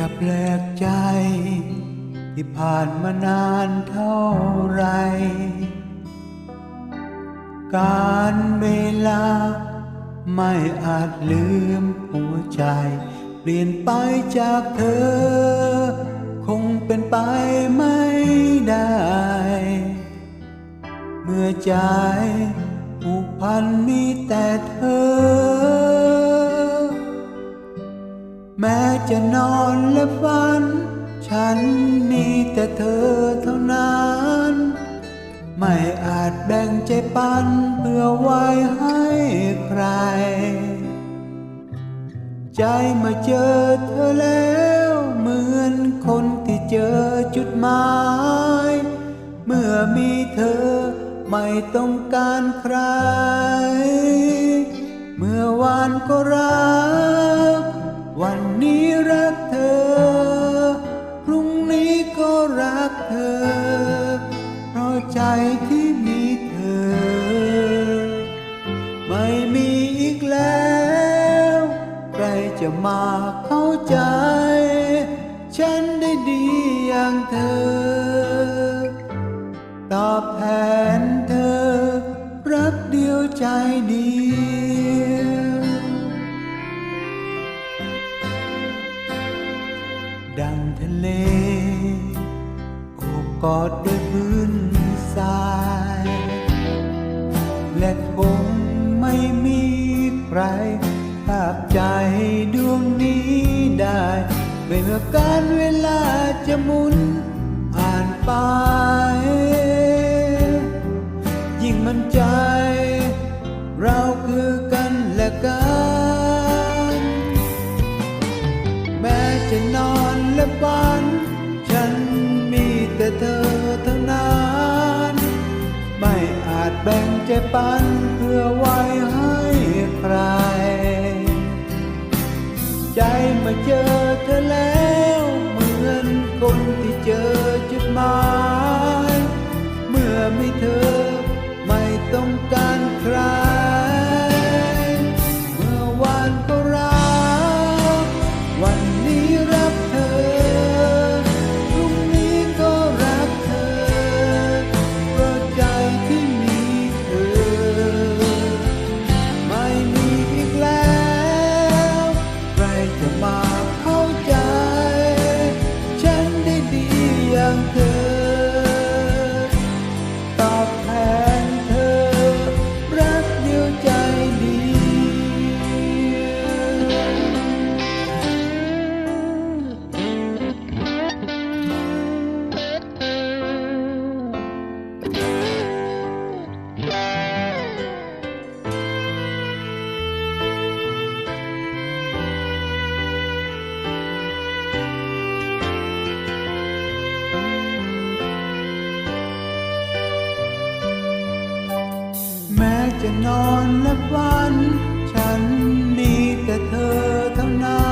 ่าแปลกใจ ที่ผ่านมานานเท่าไร การเวลา ไม่อาจลืมหัวใจ เปลี่ยนไปจากเธอ คงเป็นไปไม่ได้ เมื่อใจผูกพันมีแต่เธอ จะนอนและฝัน ฉันมีแต่เธอเท่านั้น ไม่อาจแบ่งใจปันเพื่อไว้ให้ใคร ใจมาเจอเธอแล้วเหมือนคนที่เจอจุดหมาย เมื่อมีเธอไม่ต้องการใคร เมื่อวานก็รัก นี้รักเธอ พรุ่งนี้ก็รักเธอ เพราะใจที่มีเธอ ไม่มีอีกแล้ว ใครจะมาเข้าใจ ฉันได้ดีอย่างเธอ ตอบแทนเธอ รักเดียวใจเดียว ดังทะเลโอบกอดด้วยพื้นทราย และคงไม่มีใครภาพใจดวงนี้ได้ ไม่เมื่อการเวลาจะหมุน ฝัน ฉันมีแต่เธอเท่านั้น ไม่อาจแบ่งใจปันเพื่อไว้ให้ใคร ใจมาเจอเธอแล้ว เหมือนคนที่เจอจุดหมาย เมื่อไมีเธอ จะนอนและฝัน ฉันมีแต่เธอเท่านั้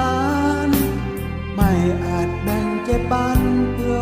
น ไม่อาจแบ่งใจปันเพื่อ